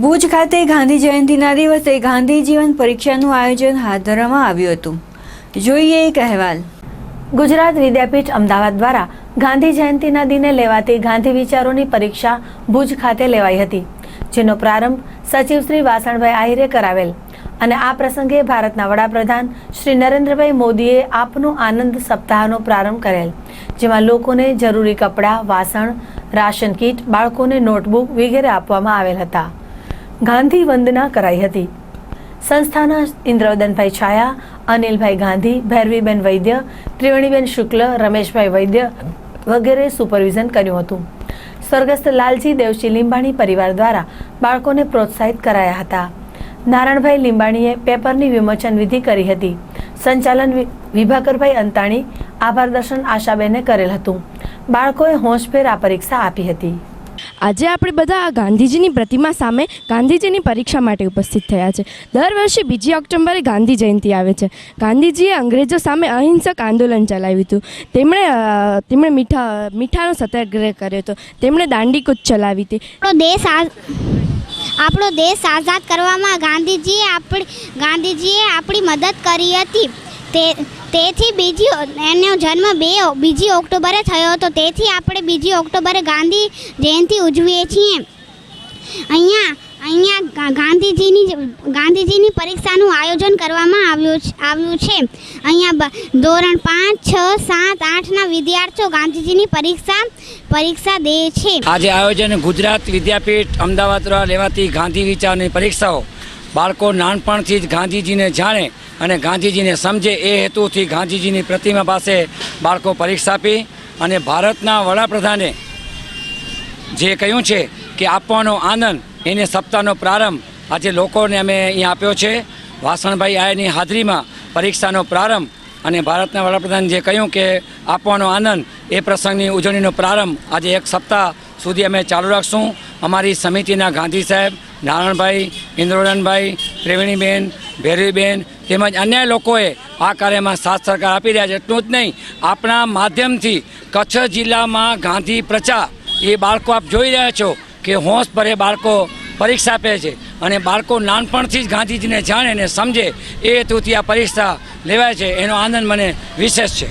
ભુજ ખાતે ગાંધી જયંતિના દિવસે ગાંધી જીવન પરીક્ષાનું આયોજન હાથ ધરવામાં આવ્યું હતું. જોઈએ એક અહેવાલ. ગુજરાત વિદ્યાપીઠ અમદાવાદ દ્વારા ગાંધી જયંતિના દિને લેવાતી ગાંધી વિચારોની પરીક્ષા ભુજ ખાતે લેવાઈ હતી, જેનો પ્રારંભ સચિવ શ્રી વાસણભાઈ આહિરે કરાવેલ અને આ પ્રસંગે ભારતના વડાપ્રધાન શ્રી નરેન્દ્રભાઈ મોદીએ આપનો આનંદ સપ્તાહનો પ્રારંભ કરેલ, જેમાં લોકોને જરૂરી કપડાં, વાસણ, રાશન કીટ, બાળકોને નોટબુક વગેરે આપવામાં આવેલ હતા. ગાંધી વંદના કરાઈ હતી. સંસ્થાના ઇન્દ્રવદનભાઈ છાયા, અનિલભાઈ ગાંધી, ભૈરવીબેન વૈદ્ય, ત્રિવેણીબેન શુક્લ, રમેશભાઈ વૈદ્ય વગેરે સુપરવિઝન કર્યું હતું. સ્વર્ગસ્થ લાલજી દેવજી લીંબાણી પરિવાર દ્વારા બાળકોને પ્રોત્સાહિત કરાયા હતા. નારાયણભાઈ લીંબાણીએ પેપરની વિમોચન વિધિ કરી હતી. સંચાલન વિભાકરભાઈ અંતાણી આભાર દર્શન આશાબેને કરેલ હતું. બાળકોએ હોંશભેર આ પરીક્ષા આપી હતી. આજે આપણે બધા ગાંધીજીની પ્રતિમા સામે ગાંધીજીની પરીક્ષા માટે ઉપસ્થિત થયા છે. દર વર્ષે બીજી ઓક્ટોબરે ગાંધી જયંતિ આવે છે. ગાંધીજીએ અંગ્રેજો સામે અહિંસક આંદોલન ચલાવ્યું હતું. તેમણે તેમણે મીઠા, મીઠાનો સત્યાગ્રહ કર્યો હતો. તેમણે દાંડીકૂચ ચલાવી હતી. દેશ આપણો દેશ આઝાદ કરવામાં ગાંધીજીએ આપણી ગાંધીજીએ આપણી મદદ કરી હતી. તે તેથી બીજી એનો જન્મ બે બીજી ઓક્ટોબરે થયો હતો. તેથી આપણે બીજી ઓક્ટોબરે ગાંધી જયંતિ ઉજવીએ છીએ. અહીંયા અહીંયા ગાંધીજીની ગાંધીજીની પરીક્ષાનું આયોજન કરવામાં આવ્યું આવ્યું છે. અહીંયા ધોરણ પાંચ, છ, સાત આઠના વિદ્યાર્થીઓ ગાંધીજીની પરીક્ષા પરીક્ષા દે છે. આજે આયોજન ગુજરાત વિદ્યાપીઠ અમદાવાદ દ્વારા લેવાતી ગાંધી વિચારની પરીક્ષાઓ બાળકો નાનપણથી જ ગાંધીજીને જાણે અને ગાંધીજીને સમજે એ હેતુથી ગાંધીજીની પ્રતિમા પાસે બાળકો પરીક્ષા આપી અને ભારતના વડાપ્રધાને જે કહ્યું છે કે આપવાનો આનંદ એને સપ્તાહનો પ્રારંભ આજે લોકોને અમે અહીંયા આપ્યો છે. વાસણભાઈ આયની હાજરીમાં પરીક્ષાનો પ્રારંભ અને ભારતના વડાપ્રધાન જે કહ્યું કે આપવાનો આનંદ એ પ્રસંગની ઉજવણીનો પ્રારંભ આજે એક સપ્તાહ સુધી અમે ચાલુ રાખશું. અમારી સમિતિના ગાંધી સાહેબ નારાયણભાઈ ઇન્દ્રોડનભાઈ ત્રિવેણીબેન, ભેરવીબેન તેમજ અન્ય લોકોએ આ કાર્યમાં સાથ સરકાર આપી રહ્યા છે. એટલું જ નહીં આપણા માધ્યમથી કચ્છ જિલ્લામાં ગાંધી પ્રચાર એ બાળકો આપ જોઈ રહ્યા છો કે હોંશ ભરે બાળકો પરીક્ષા આપે છે અને બાળકો નાનપણથી જ ગાંધીજીને જાણે અને સમજે એ હેતુથી આ પરીક્ષા લેવાય છે. એનો આનંદ મને વિશેષ છે.